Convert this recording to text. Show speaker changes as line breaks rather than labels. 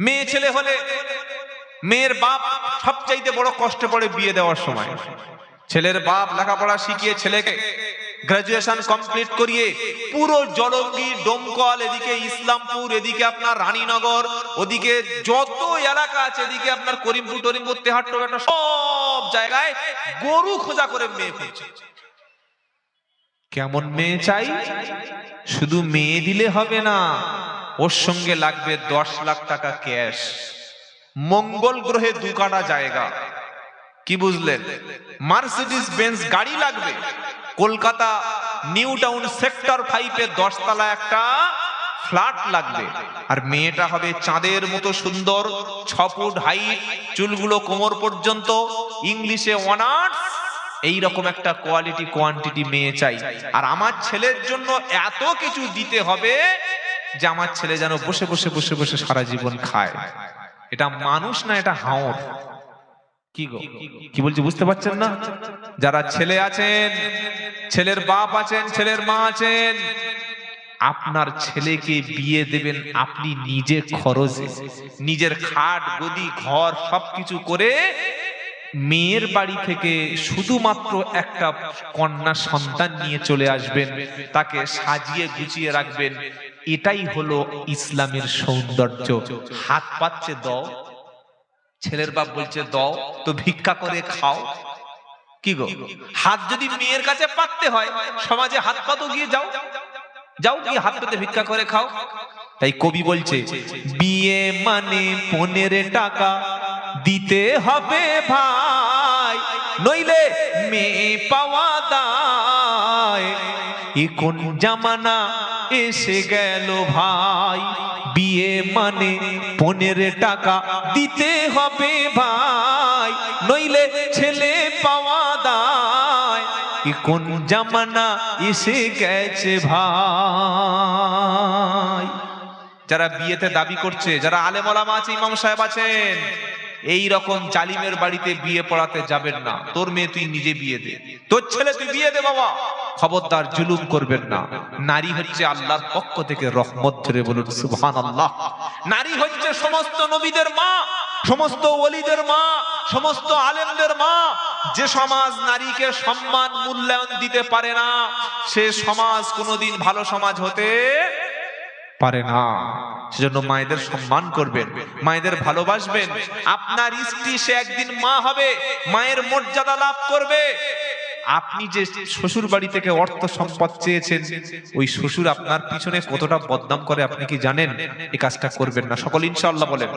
মেয়ে ছেলে হলে মেয়ের বাপ সবচাইতে বড় কষ্টে পড়ে বিয়ে দেওয়ার সময়। ছেলের বাপ লেখাপড়া শিখিয়ে ছেলেকে গ্রাজুয়েশন কমপ্লিট করিয়ে পুরো জলঙ্গি, ডোমকল, এদিকে ইসলামপুর, এদিকে আপনার রানীনগর, ওদিকে যত এলাকা আছে, এদিকে আপনার করিমপুর, টরিমপুর, তেহাট্ট একটা সব জায়গায় গরু খোঁজা করে মেয়ে খুঁজছে। কেমন মেয়ে চাই? শুধু মেয়ে দিলে হবে না ওর সঙ্গে লাগবে দশ লাখ টাকা ক্যাশ। মঙ্গল গ্রহে দু কাটা জায়গা। কি বুঝলেন? মার্সিডিস বেঞ্চ গাড়ি লাগবে। কলকাতা নিউ টাউন সেক্টর ফাইভে দশতলা একটা ফ্ল্যাট লাগবে। আর মেয়েটা হবে চাঁদের মতো সুন্দর, ছ ফুট হাইট, চুলগুলো কোমর পর্যন্ত, ইংলিশে অনার্স। এই রকম একটা কোয়ালিটি কোয়ান্টিটি মেয়ে চাই। আর আমার ছেলের জন্য এত কিছু দিতে হবে যে আমার ছেলে যেন বসে বসে বসে বসে সারা জীবন খায়। এটা মানুষ না, এটা হাওর। কি গো? কি বলছি বুঝতে পারছেন না? যারা ছেলে আছেন, ছেলের বাপ আছেন, ছেলের মা আছেন, আপনার ছেলেকে বিয়ে দেবেন আপনি নিজে খরচে। নিজের খাট, গদি, ঘর সবকিছু করে মেয়ের বাড়ি থেকে শুধুমাত্র একটা কন্যা সন্তান নিয়ে চলে আসবেন, তাকে সাজিয়ে গুছিয়ে রাখবেন এটাই হলো ইসলামের সৌন্দর্য। হাত পাচ্ছে, দাও। ছেলের বাপ বলছে, দাও, তো ভিক্ষা করে খাও। কি গো? হাত যদি মেয়ের কাছে পাততে হয়, সমাজে হাত পাতো গিয়ে যাও। যাও গিয়ে হাত পেতে ভিক্ষা করে খাও। তাই কবি বলছে, বিয়ে মানে পনেরো টাকা দিতে হবে ভাই, নইলে মেয়ে পাওয়া দায়। এ কোন জামানা এসে গেল ভাই। বিয়ে মানে পনেরো টাকা দিতে হবে ভাই। নইলে ছেলে পাওয়া দায়। কোন জামানা এসে গেছে ভাই। যারা বিয়েতে দাবি করছে, যারা আলেমলামা আছে, ইমাম সাহেব আছেন, এই রকম জালিমের বাড়িতে বিয়ে পড়াতে যাবেন না। তোর মেয়ে তুই নিজে বিয়ে দে। তোর ছেলে তুই বিয়ে দে বাবা। খবরদার জুলুম করবেন না। নারী হচ্ছে আল্লাহর পক্ষ থেকে রহমত ধরে বলুন সুবহান আল্লাহ নারী হচ্ছে সমস্ত নবীদের মা, সমস্ত ওলিদের মা, সমস্ত আলেমদের মা। যে সমাজ নারীকে সম্মান, মূল্যায়ন দিতে পারে না, সে সমাজ কোনোদিন ভালো সমাজ হতে পারে না। সেজন্য মায়েদের সম্মান করবেন, মায়েদের ভালোবাসবেন। আপনার স্ত্রী সে একদিন মা হবে, মায়ের মর্যাদা লাভ করবে। আপনি যে শ্বশুর বাড়ি থেকে অর্থ সম্পদ চেয়েছেন, ওই শ্বশুর আপনার পিছনে কতটা বদনাম করে, আপনি কি জানেন? এই কাজটা করবেন না। সকল ইনশাআল্লাহ বলেন।